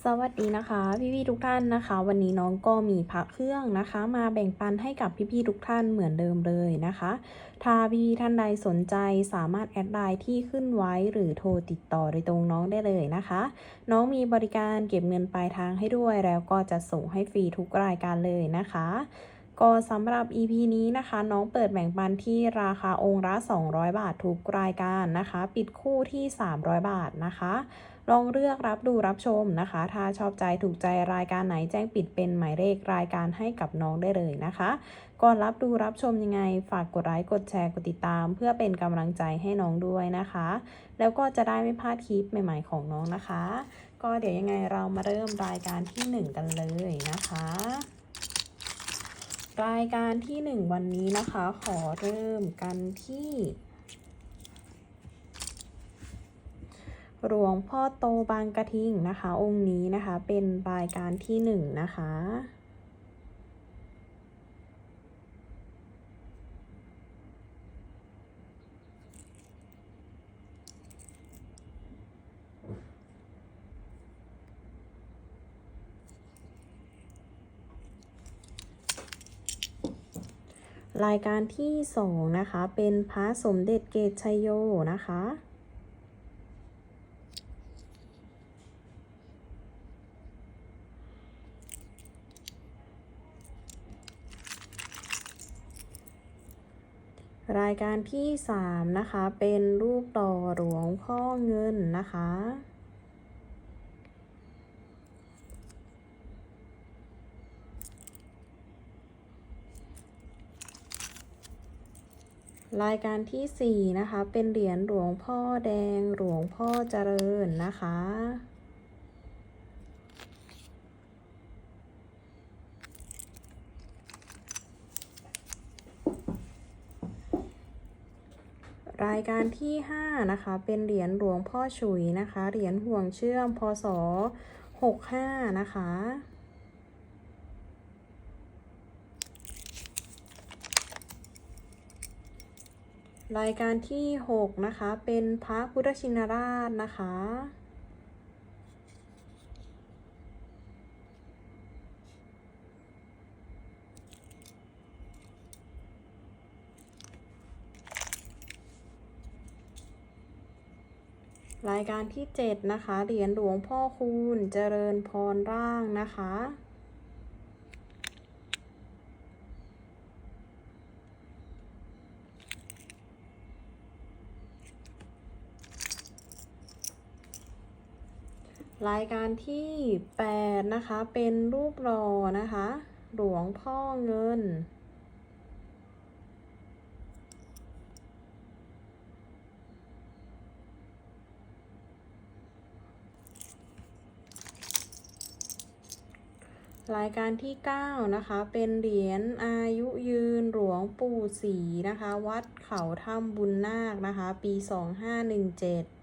สวัสดีนะคะพี่ๆทุกท่านนะคะ วันนี้น้องก็มีพระเครื่องนะคะ มาแบ่งปันให้กับพี่ๆทุกท่านเหมือนเดิมเลยนะคะ ถ้าพี่ท่านใดสนใจสามารถแอดไลน์ที่ขึ้นไว้หรือโทรติดต่อโดยตรงน้องได้เลยนะคะ น้องมีบริการเก็บเงินปลายทางให้ด้วย แล้วก็จะส่งให้ฟรีทุกรายการเลยนะคะก็สำหรับ EP นี้นะคะ น้องเปิดแบ่งปันที่ราคาองค์ละ200 บาททุกรายการนะคะ ปิดคู่ที่ 300 บาทนะคะ ลองเลือกรับดูรับชมนะคะ ถ้าชอบใจถูกใจรายการไหนแจ้งปิดเป็นหมายเลขรายการให้กับน้องได้เลยนะคะ ก่อนรับดูรับชมยังไง ฝากกดไลค์กดแชร์กดติดตาม เพื่อเป็นกำลังใจให้น้องด้วยนะคะ แล้วก็จะได้ไม่พลาดคลิปใหม่ ๆ ของน้องนะคะ ก็เดี๋ยวยังไงเรามาเริ่มรายการที่ 1 กันเลยนะคะรายการที่ 1 วันนี้นะคะ ขอเริ่มกันที่ หลวงพ่อโตบางกระทิงนะคะ องค์นี้นะคะเป็นรายการที่หนึ่งนะคะรายการที่สองนะคะ เป็นพระสมเด็จเกตชัยโยนะคะ รายการที่สามนะคะ เป็นรูปต่อหลวงพ่อเงินนะคะ รายการที่สี่นะคะ เป็นเหรียญหลวงพ่อแดงหลวงพ่อเจริญนะคะ รายการที่ห้านะคะ เป็นเหรียญหลวงพ่อฉุยนะคะ เหรียญห่วงเชื่อม พศหกห้านะคะ รายการที่หกนะคะ เป็นพระพุทธชินราชนะคะ รายการที่ 7 นะคะ เหรียญหลวงพ่อคูณเจริญพรร่างนะคะ รายการที่ 8 นะคะ เป็นรูปหล่อนะคะ หลวงพ่อเงิน รายการที่ 9 นะคะ เป็นเหรียญอายุยืนหลวงปู่ศรีนะคะ วัดเขาถ้ำบุญนาคนะคะ ปี 2517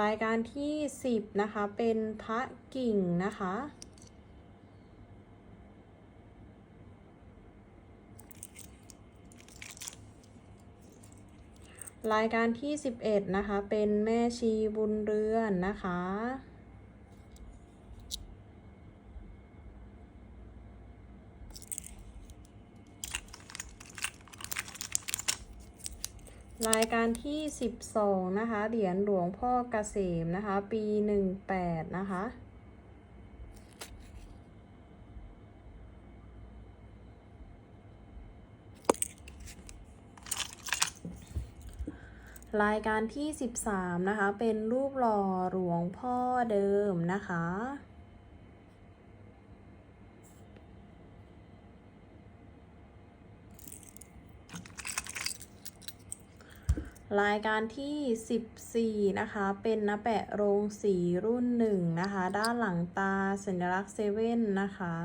รายการที่ 10 นะคะ เป็นพระกิ่งนะคะ รายการที่ 11 นะคะ เป็นแม่ชีบุญเรือนนะคะ รายการที่ 12 นะคะ เหรียญหลวงพ่อเกษมนะคะ ปี 18 นะคะ รายการที่ 13 นะคะ เป็นรูปหล่อหลวงพ่อเดิมนะคะ รายการที่ 14 นะคะ เป็นนะแปะโรงสีรุ่นหนึ่งนะคะ ด้านหลังตาสัญลักษณ์เซเว่นนะคะ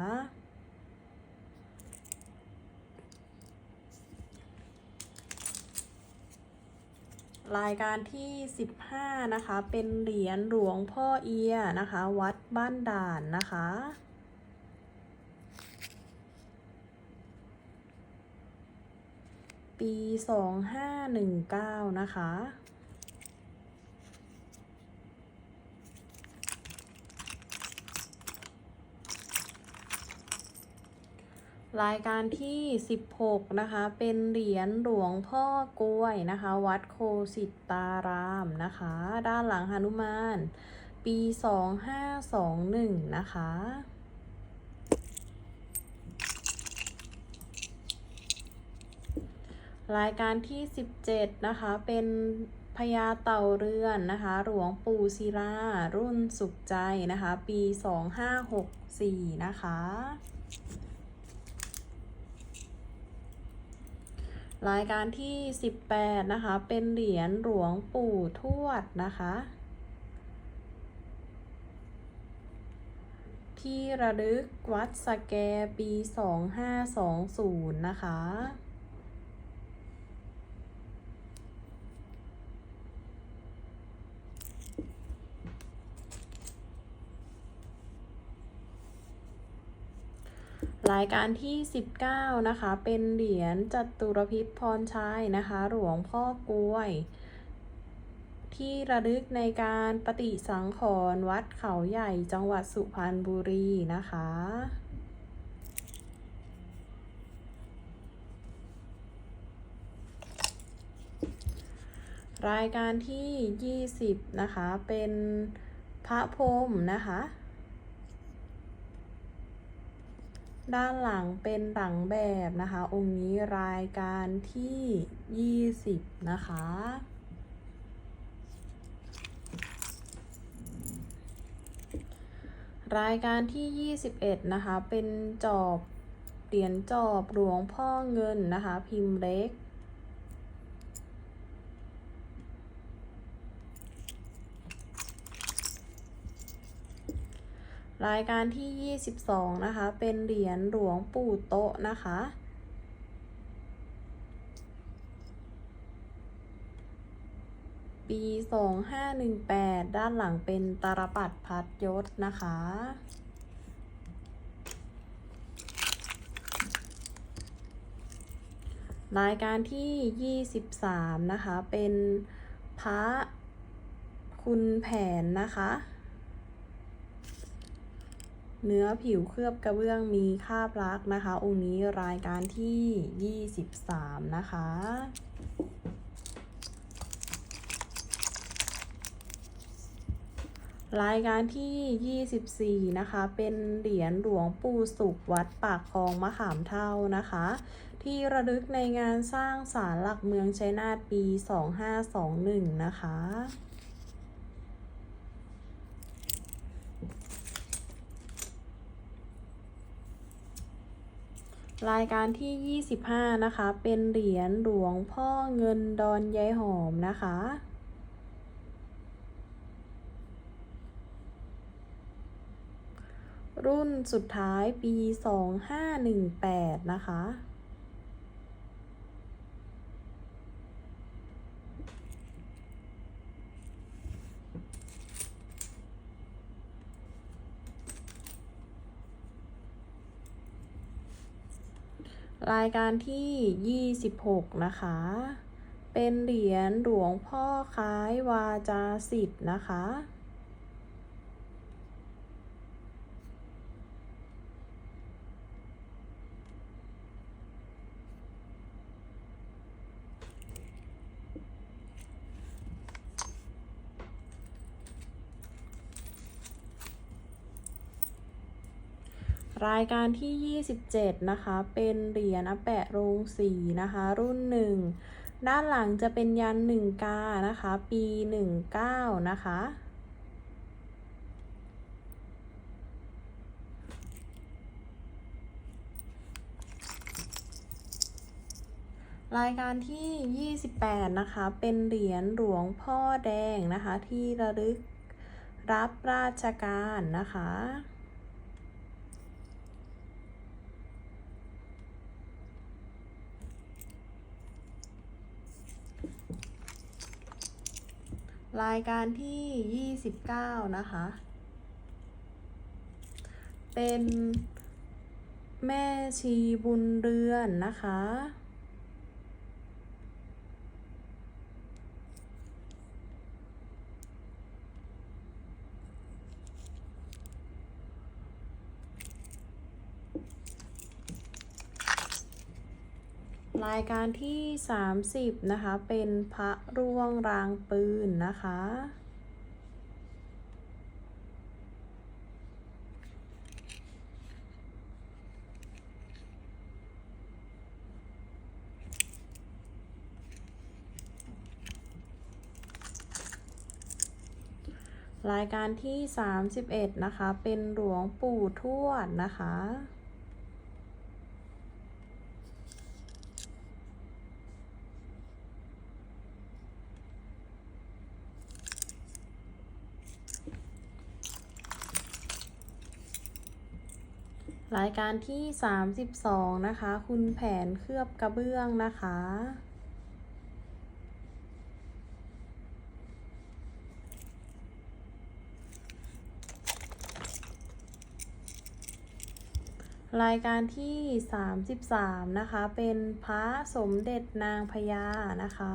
รายการที่ 15 นะคะ เป็นเหรียญหลวงพ่อเอียนะคะ วัดบ้านด่านนะคะ ปี 2519 นะคะ รายการที่ 16 นะคะ เป็นเหรียญหลวงพ่อกล้วยนะคะ วัดโคสิตารามนะคะ ด้านหลังหนุมาน ปี 2521 นะคะรายการที่ 17 นะคะ เป็นพญาเต่าเรือนนะคะ หลวงปู่ศิลารุ่นสุขใจนะคะ ปี 2564 นะคะ รายการที่ 18 นะคะ เป็นเหรียญหลวงปู่ทวดนะคะ ที่ระลึกวัดสแกปี 2520 นะคะ รายการที่ 19 นะคะ เป็นเหรียญจัตุรพิษพรชัยนะคะ หลวงพ่อกล้วย ที่ระลึกในการปฏิสังขรณ์วัดเขาใหญ่จังหวัดสุพรรณบุรีนะคะรายการที่ 20 นะคะ เป็นพระพรหมนะคะ ด้านหลังเป็นหลังแบบนะคะ องค์นี้รายการที่ 20 นะคะ รายการที่ 21 นะคะ เป็นจอบเหรียญจอบหลวงพ่อเงินนะคะ พิมพ์เล็ก รายการที่ 22 นะคะ เป็นเหรียญหลวงปู่โตะนะคะ ปี 2518 ด้านหลังเป็นตาลปัดพัดยศนะคะรายการที่ 23 นะคะ เป็นพระคุณแผนนะคะ เนื้อผิวเคลือบกระเบื้องมีคาบลักษ์นะคะ องค์นี้รายการที่ 23 นะคะ รายการที่ 24 นะคะ เป็นเหรียญหลวงปู่สุขวัดปากคลองมะขามเท่านะคะ ที่ระลึกในงานสร้างศาลหลักเมืองชัยนาทปี 2521 นะคะ รายการที่ 25 นะคะ เป็นเหรียญหลวงพ่อเงินดอนยายหอมนะคะ รุ่นสุดท้ายปี 2518 นะคะ รายการที่ 26 นะคะ เป็นเหรียญหลวงพ่อคล้ายวาจาสิทธ์นะคะ รายการที่ 27 นะคะ เป็นเหรียญอแปะโรงสีนะคะ รุ่นหนึ่งด้านหลังจะเป็นยันหนึ่งกา นะคะ ปี 19 นะคะ รายการที่ 28 นะคะ เป็นเหรียญหลวงพ่อแดงนะคะ ที่ระลึกรับราชการนะคะ รายการที่ 29 นะคะ เป็นแม่ชีบุญเรือนนะคะ รายการที่ 30 นะคะ เป็นพระร่วงรางปืนนะคะ รายการที่ 31 นะคะ เป็นหลวงปู่ทวดนะคะ รายการที่ 32 นะคะ คุณแผนเคลือบกระเบื้องนะคะ รายการที่ 33 นะคะ เป็นพระสมเด็จนางพญานะคะ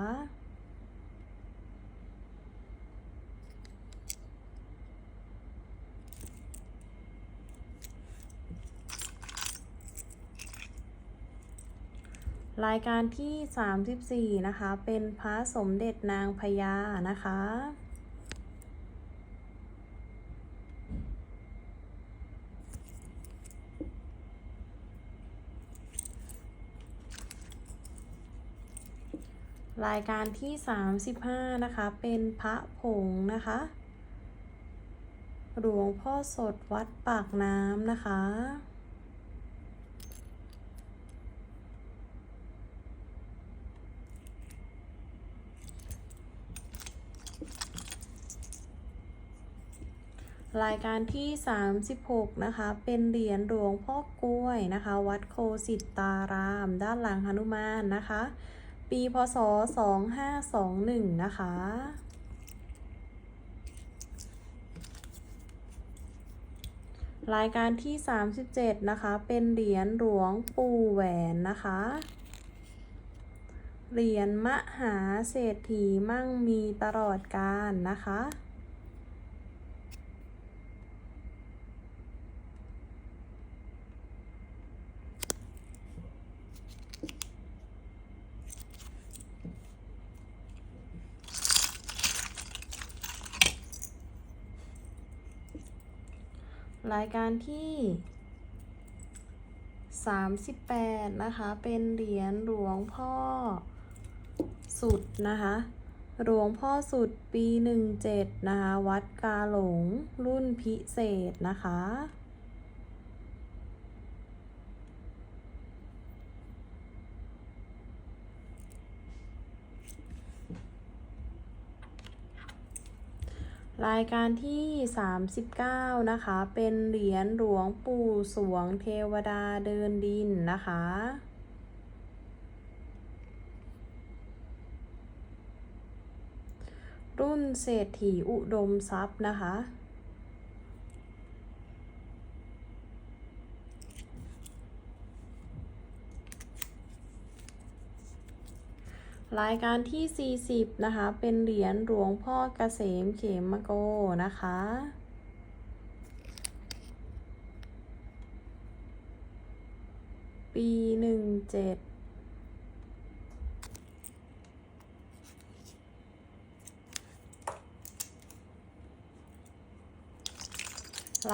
รายการที่ 34 นะคะ เป็นพระสมเด็จนางพญานะคะ รายการที่ 35 นะคะ เป็นพระผงนะคะ หลวงพ่อสดวัดปากน้ำนะคะ รายการที่ 36 นะคะ เป็นเหรียญหลวงพ่อกล้วยนะคะ วัดโคสิตาราม ด้านหลังหนุมานนะคะ ปีพศ 2521 นะคะ รายการที่ 37 นะคะ เป็นเหรียญหลวงปู่แหวนนะคะ เหรียญมหาเศรษฐีมั่งมีตลอดกาลนะคะ รายการที่ 38 นะคะ เป็นเหรียญหลวงพ่อสุดนะคะ หลวงพ่อสุดปี 17 นะคะ วัดกาหลงรุ่นพิเศษนะคะ รายการที่ 39 นะคะ เป็นเหรียญหลวงปู่สวงเทวดาเดินดินนะคะ รุ่นเศรษฐีอุดมทรัพย์นะคะ รายการที่ 40 นะคะ เป็นเหรียญหลวงพ่อเกษมเขมโกนะคะ ปี 17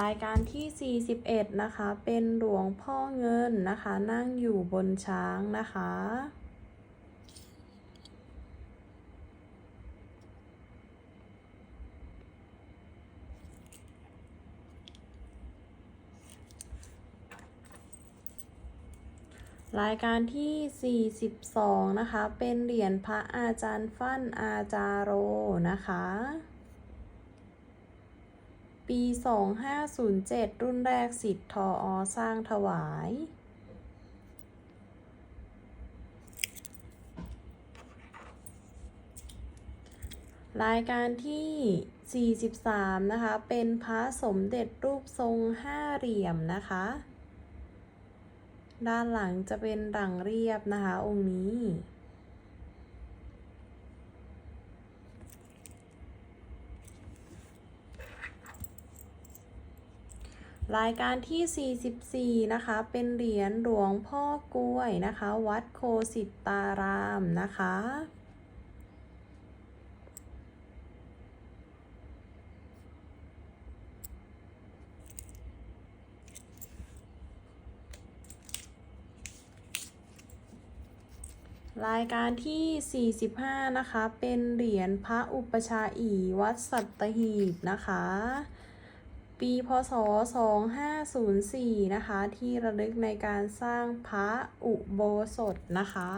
รายการที่ 41 นะคะ เป็นหลวงพ่อเงินนะคะ นั่งอยู่บนช้างนะคะ รายการที่ 42 นะคะ เป็นเหรียญพระอาจารย์ฟั่นอาจารโรนะคะ ปี 2507 รุ่นแรกสิทธิ์ทออสร้างถวายรายการที่ 43 นะคะ เป็นพระสมเด็จรูปทรงห้าเหลี่ยมนะคะ ด้านหลังจะเป็นหลังเรียบนะคะ องค์นี้รรายการที่ 44 นะคะ เป็นเหรียญหลวงพ่อกล้วยนะคะ วัดโคสิตารามนะคะ รายการที่ 45 นะคะ เป็นเหรียญพระอุปชาอีวัดสัตหีบนะคะ ปีพศ 2504 นะคะ ที่ระลึกในการสร้างพระอุโบสถนะคะ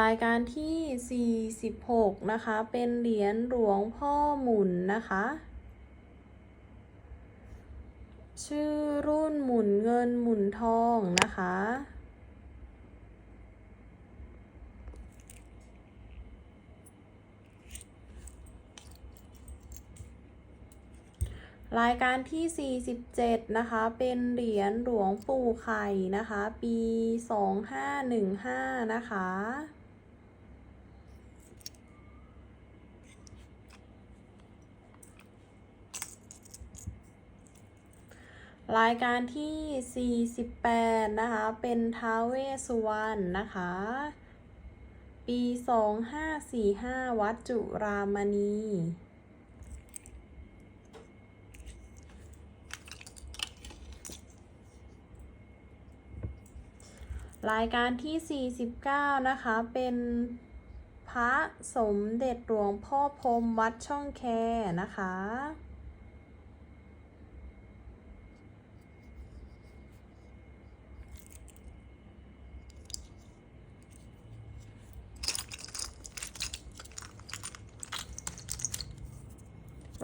รายการที่ 46 นะคะ เป็นเหรียญหลวงพ่อหมุนนะคะ ชื่อรุ่นหมุนเงินหมุนทองนะคะ รายการที่ 47 นะคะ เป็นเหรียญหลวงปู่ไข่นะคะ ปี 2515 นะคะ รายการที่ 48 นะคะ เป็นท้าวเวสสุวรรณนะคะ ปี 2545 วัดจุรามณี รายการที่ 49 นะคะ เป็นพระสมเด็จหลวงพ่อพรมวัดช่องแคนะคะ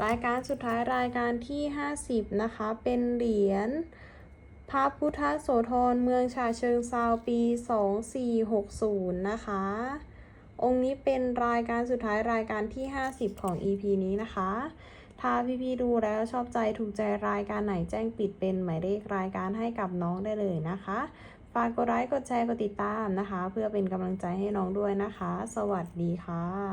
รายการสุดท้ายรายการที่ 50 นะคะ เป็นเหรียญพระพุทธโสธรเมืองฉะเชิงเซาปี 2460 นะคะ องค์นี้เป็นรายการสุดท้ายรายการที่ 50 ของ EP นี้นะคะ ถ้าพี่ๆดูแล้วชอบใจถูกใจรายการไหนแจ้งปิดเป็นหมายเลขรายการให้กับน้องได้เลยนะคะ ฝากกดไลค์กดแชร์กดติดตามนะคะ เพื่อเป็นกำลังใจให้น้องด้วยนะคะ สวัสดีค่ะ